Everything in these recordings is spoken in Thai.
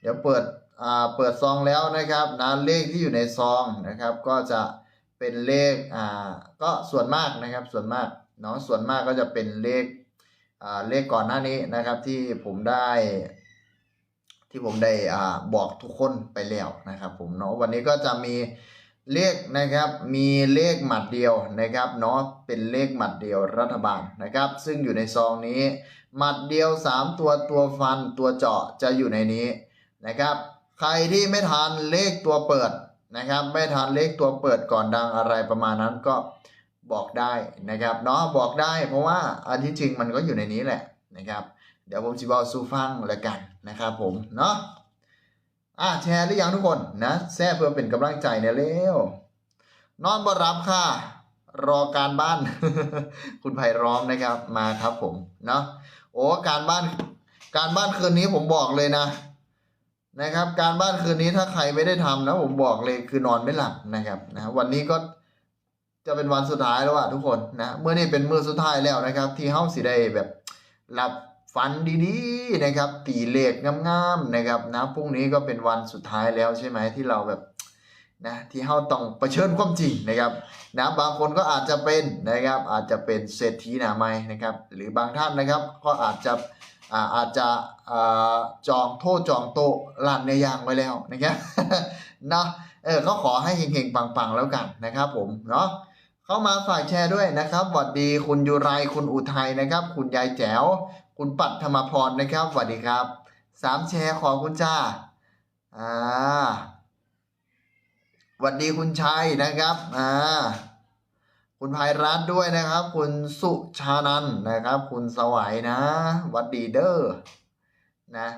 เดี๋ยวเปิดอ่าเปิดซองแล้วนะครับนะเลขที่อยู่ในซองนะครับ ก็จะเป็นเลขอ่าก็ส่วนมากนะครับส่วนมากเนาะส่วนมากก็จะเป็นเลขอ่าเลขก่อนหน้านี้นะครับที่ผมได้ที่ผมได้อ่าบอกทุกคนไปแล้วนะครับผมเนาะวันนี้ก็จะมีเลขนะครับมีเลขหมัดเดียวนะครับเนาะเป็นเลขหมัดเดียวรัฐบาลนะครับ ซึ่งอยู่ในซองนี้ หมัดเดียว 3 ตัวตัวฟันตัวเจาะจะอยู่ในนี้ นะครับ ใครที่ไม่ทานเลขตัวเปิดนะครับ ไม่ทานเลขตัวเปิดก่อนดังอะไรประมาณนั้นก็บอกได้นะครับเนาะบอกได้เพราะว่าอันที่จริงมันก็อยู่ในนี้แหละนะครับ เดี๋ยวผมจะบอกสู่ฟังแล้วกันนะครับผมเนาะอะแชร์หรือยังทุกคนนะแชร์เพื่อเป็นกำลังใจเนี่ยเร็วนอนบรับค่ะ รอการบ้าน คุณไผ่ร้อมนะครับมาครับผมเนาะโอ้การบ้านการบ้านคืนนี้ผมบอกเลยนะ นะครับ การบ้านคืนนี้ถ้าใครไม่ได้ทำนะผมบอกเลยคือนอนไม่หลับนะครับนะวันนี้ก็จะเป็นวันสุดท้ายแล้วอะทุกคนนะเมื่อนี้เป็นมือสุดท้ายแล้วนะครับ ที่เฮาสิได้แบบหลับฝันดีๆนะครับ ตีเลขงามๆนะครับนะพรุ่งนี้ก็เป็นวันสุดท้ายแล้วใช่ไหมที่เราแบบนะที่เฮาต้องเผชิญความจริงนะครับนะบางคนก็อาจจะเป็นนะครับอาจจะเป็นเศรษฐีหนาไม้นะครับ หรือบางท่านนะครับ ก็อาจจะ อ่าอาจจะจองโทษจองโต๊ะร้านเนื้อย่างไว้แล้วนะครับนะเออก็ขอให้เฮงๆ ปังๆ แล้วกันนะครับผมเนาะเข้ามาฝากแชร์ด้วยนะครับสวัสดีคุณยุไรคุณอุทัยนะครับ คุณยายแจ๋ว คุณปัทธรรมพรนะครับสวัสดีครับสามแชร์ขอคุณจ้าอ่าสวัสดีคุณชัยนะครับอ่า คุณภัยรัตด้วยนะครับ คุณสุชานันนะครับ คุณสวัยนะวัดดีเด้อนะ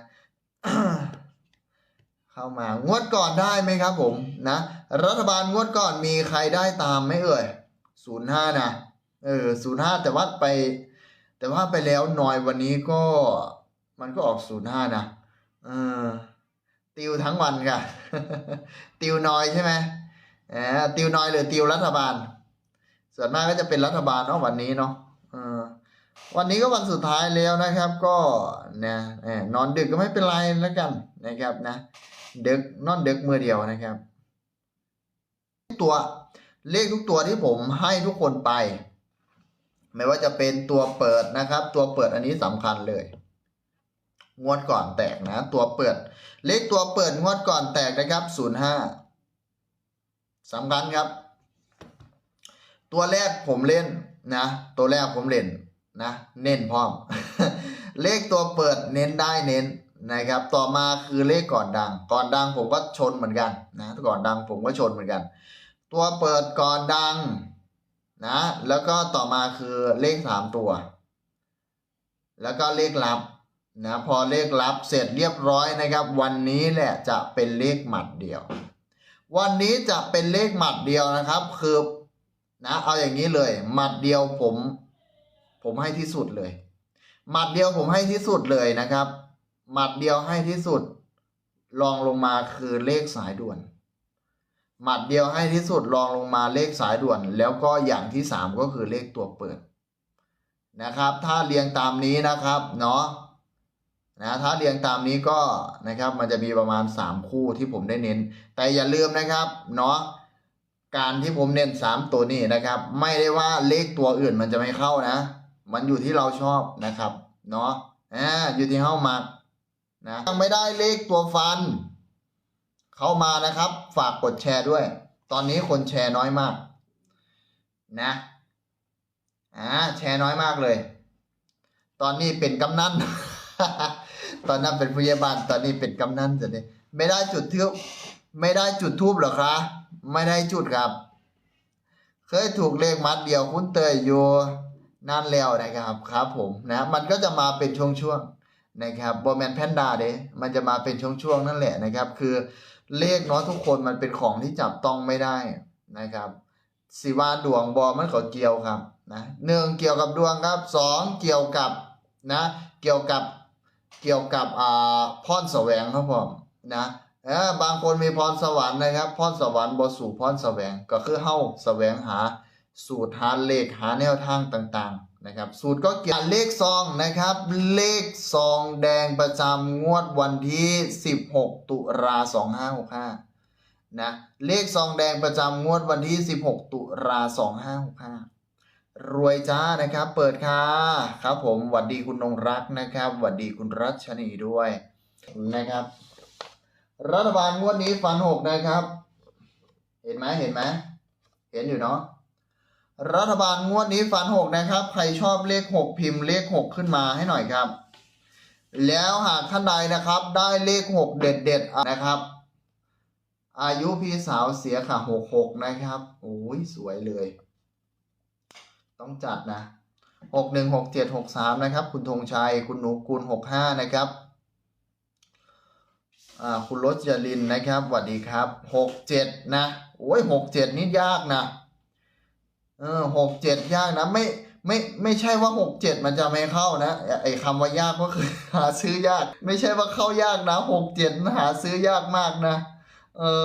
เข้ามางวดก่อนได้ไหมครับผมนะ รัฐบาลงวดก่อนมีใครได้ตามไหมเอ่ยศูนย์ห้านะเออศูนย์ห้าแต่ว่าไป แต่ว่าไปแล้วหน่อยวันนี้ก็มันก็ออกศูนย์ห้านะเออติวทั้งวันค่ะ ติวน้อยใช่ไหมเออติวน้อยหรือติวรัฐบาล ส่วนมากก็จะเป็นรัฐบาลเนาะวันนี้เนาะวันนี้ก็วันสุดท้ายแล้วนะครับ ก็นะเออนอนดึกก็ไม่เป็นไรแล้วกันนะครับนะดึกนอนดึกมือเดียวนะครับ ตัวเลขทุกตัวที่ผมให้ทุกคนไป ไม่ว่าจะเป็นตัวเปิดนะครับ ตัวเปิดอันนี้สำคัญเลยงวดก่อนแตกนะ ตัวเปิด เลขตัวเปิดงวดก่อนแตกนะครับศูนย์ห้าสำคัญครับ ตัวแรกผมเล่นนะ ตัวแรกผมเล่นนะ เน้นพร้อม เลขตัวเปิดเน้นได้เน้นนะครับ ต่อมาคือเลขก่อนดัง ก่อนดังผมก็ชนเหมือนกันนะก่อนดังผมก็ชนเหมือนกัน ตัวเปิดก่อนดังนะ แล้วก็ต่อมาคือเลขสามตัว แล้วก็เลขลับนะพอเลขลับเสร็จเรียบร้อยนะครับ วันนี้แหละจะเป็นเลขหมัดเดียว วันนี้จะเป็นเลขหมัดเดียวนะครับ คือ นะเอาอย่างนี้เลยหมัดเดียวผม ผมให้ที่สุดเลยหมัดเดียวผมให้ที่สุดเลยนะครับหมัดเดียวให้ที่สุดลองลงมาคือเลขสายด่วนหมัดเดียวให้ที่สุดลองลงมาเลขสายด่วน แล้วก็อย่างที่สามก็คือเลขตัวเปิดนะครับ ถ้าเรียงตามนี้นะครับเนาะนะถ้าเรียงตามนี้ก็นะครับมันจะมีประมาณสามคู่ที่ผมได้เน้น แต่อย่าลืมนะครับเนาะ การที่ผมเน้นสามตัวนี้นะครับ ไม่ได้ว่าเลขตัวอื่นมันจะไม่เข้านะ มันอยู่ที่เราชอบนะครับเนาะอ่าอยู่ที่เฮ้ามักนะยังไม่ได้เลขตัวฟัน เข้ามานะครับ ฝากกดแชร์ด้วย ตอนนี้คนแชร์น้อยมาก นะอ่าแชร์น้อยมากเลย ตอนนี้เป็นกำนันตอนนั้นเป็นผู้ใหญ่บ้านตอนนี้เป็นกำนันจะนี่ไม่ได้จุดทูบไม่ได้จุดทูบหรอคะ ไม่ได้จุดครับ เคยถูกเลขมัดเดียวคุณเตยอยู่นั่นแล้วนะครับครับผมนะมันก็จะมาเป็นช่วงๆนะครับบอแมนแพนด้าเด้มันจะมาเป็นช่วงๆนั่นแหละนะครับ คือเลขเนาะทุกคนมันเป็นของที่จับต้องไม่ได้นะครับสิว่าดวงบอมันก็เกี่ยวครับนะหนึ่งเกี่ยวกับดวงครับสองเกี่ยวกับนะเกี่ยวกับเกี่ยวกับอ่าพรแสวงครับผมนะ เออบางคนมีพรสวรรค์นะครับ พรสวรรค์บสู่พรแสวงก็คือเฮาแสวงหาสูตรหาเลขหาแนวทางต่างๆนะครับ สูตรก็เกี่ยวกับเลขซองนะครับ เลขซองแดงประจำงวดวันที่ 16 ตุลา2565นะเลขซองแดงประจำงวดวันที่ 16 ตุลา2565 รวยจ้านะครับ เปิดค่ะครับผมหวัดดีคุณนงรักนะครับหวัดดีคุณรัชนีด้วยนะครับ รัฐบาลงวดนี้ฟันหกนะครับ เห็นไหมเห็นไหมเห็นอยู่เนาะรัฐบาลงวดนี้ฟันหกนะครับ ใครชอบเลขหกพิมพ์เลขหกขึ้นมาให้หน่อยครับ แล้วหากท่านใดนะครับ ได้เลขหกเด็ดเด็ดๆนะครับ อายุพี่สาวเสียค่ะหกหกนะครับโอ้ยสวยเลย ต้องจัดนะหกหนึ่งหกเจ็ดหกสามนะครับ คุณธงชัยคุณหนูกุลหกห้านะครับ อ่าคุณรสจรินนะครับสวัสดีครับหกเจ็ดนะโอ้ยหกเจ็ดนี่ยากนะเออหกเจ็ดยากนะไม่ไม่ไม่ใช่ว่าหกเจ็ดมันจะไม่เข้านะไอไอคำว่ายากก็คือหาซื้อยาก ไม่ใช่ว่าเข้ายากนะหกเจ็ดหาซื้อยากมากนะ เออ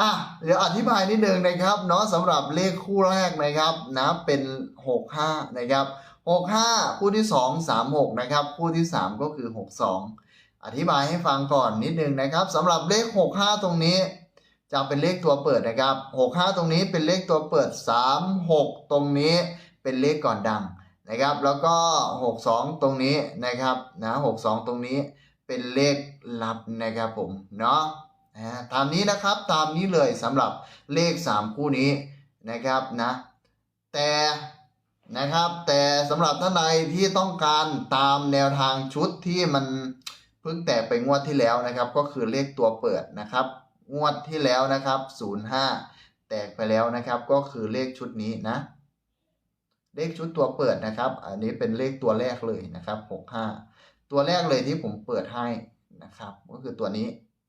อะเดี๋ยวอธิบายนิดนึงนะครับเนาะสำหรับเลขคู่แรกนะครับนะเป็นหกห้านะครับหกห้าคู่ที่สองสามหกนะครับ คู่ที่สามก็คือหกส อธิบายให้ฟังก่อนนิดนึงนะครับสำหรับเลขหกห้าตรงนี้ จะเป็นเลขตัวเปิดนะครับหกห้าตรงนี้เป็นเลขตัวเปิดสามหกตรงนี้เป็นเลขก่อนดังนะครับ แล้วก็หกสองตรงนี้นะครับนะหกสองตรงนี้เป็นเลขลับนะครับผมเนาะอ่าตามนี้นะครับตามนี้เลยสำหรับเลข 3 คู่นี้นะครับนะแต่นะครับแต่สำหรับท่านใดที่ต้องการตามแนวทางชุดที่มัน พิ่งแตกไปงวดที่แล้วนะครับ ก็คือเลขตัวเปิดนะครับ งวดที่แล้วนะครับ 05 แตกไปแล้วนะครับ ก็คือเลขชุดนี้นะ เลขชุดตัวเปิดนะครับ อันนี้เป็นเลขตัวแรกเลยนะครับ 65 ตัวแรกเลยที่ผมเปิดให้นะครับ ก็คือตัวนี้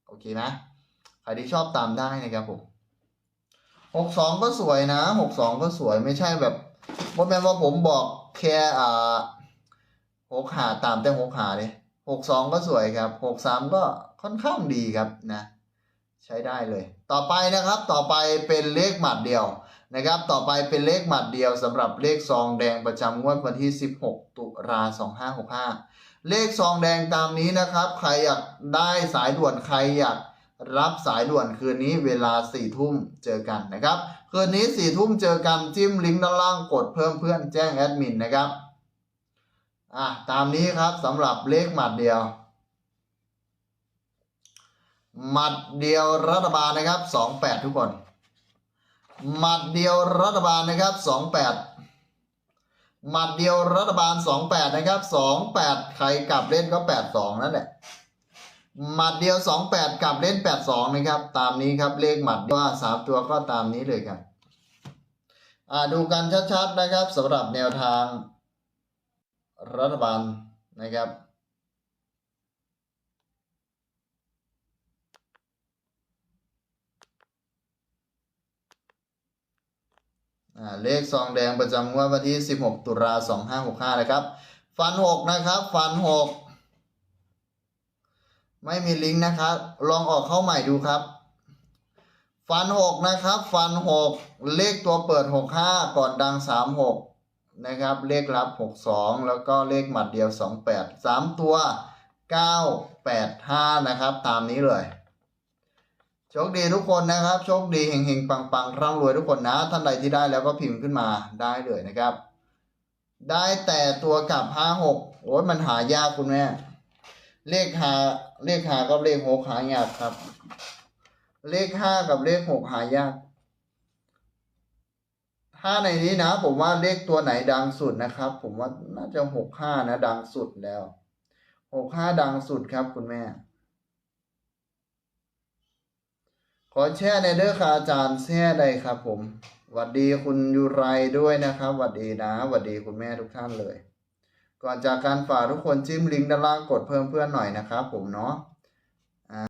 โอเคนะใครที่ชอบตามได้นะครับผมหกสองก็สวยนะหกสองก็สวยไม่ใช่แบบว่าแม้ว่าผมบอกแค่อ่าหกหาตามแต่หกหาเลย หกสองก็สวยครับหกสามก็ค่อนข้างดีครับนะใช้ได้เลย ต่อไปนะครับต่อไปเป็นเลขหมัดเดียวนะครับ ต่อไปเป็นเลขหมัดเดียวสำหรับเลขซองแดงประจำงวดวันที่ 16 ตุลา2565 เลขซองแดงตามนี้นะครับ ใครอยากได้สายด่วนใครอยากรับสายด่วนคืนนี้เวลา4ี่ทุ่มเจอกันนะครับ คืนนี้4ี่ทุ่มเจอกันจิ้มลิงก์ด้านล่างกดเพิ่มเพื่อนแจ้งแอดมินนะครับ อะตามนี้ครับสำหรับเลขหมัดเดียว หมัดเดียวรัฐบาลนะครับสองแปดทุกคน หมัดเดียวรัฐบาลนะครับสองแปดหมัดเดียวรัฐบาลสองแปดนะครับสองแปดใครกลับเล่นก็แปดสองนั่นแหละหมัดเดียวสองแปดกลับเล่นแปดสองนะครับ ตามนี้ครับเลขหมัดว่าสามตัวก็ตามนี้เลยครับอ่าดูกันชัดๆนะครับสำหรับแนวทาง รัฐบาลนะครับ เลขซองแดงประจำงวดวันที่ 16 ตุลา2565 นะครับ ฟัน 6 นะครับ ฟัน 6 ไม่มีลิงก์นะครับ ลองออกเข้าใหม่ดูครับ ฟัน 6 นะครับ ฟัน 6 เลขตัวเปิด 65 ก่อนดัง 36 นะครับ เลขรับ 62 แล้วก็เลขหมัดเดียว 28 3 ตัว 985 นะครับ ตามนี้เลยโชคดีทุกคนนะครับ โชคดีเฮงๆ ปังๆ ร่ำรวยทุกคนนะ ท่านใดที่ได้แล้วก็พิมพ์ขึ้นมาได้เลยนะครับ ได้แต่ตัวกลับห้าหกโอ้ยมันหายากคุณแม่ เลขหาเลขหากับเลขหกหายากครับ เลขห้ากับเลขหกหายาก ถ้าในนี้นะ ผมว่าเลขตัวไหนดังสุดนะครับ ผมว่าน่าจะหกห้านะ ดังสุดแล้วหกห้าดังสุดครับคุณแม่ ขอแช่ในเด้อค่ะอาจารย์แช่ได้ครับผมหวัดดีคุณยูไรด้วยนะครับหวัดดีนะหวัดดีคุณแม่ทุกท่านเลย ก่อนจากการฝากทุกคนจิ้มลิงก์ด้านล่างกดเพิ่มเพื่อนหน่อยนะครับผมเนาะ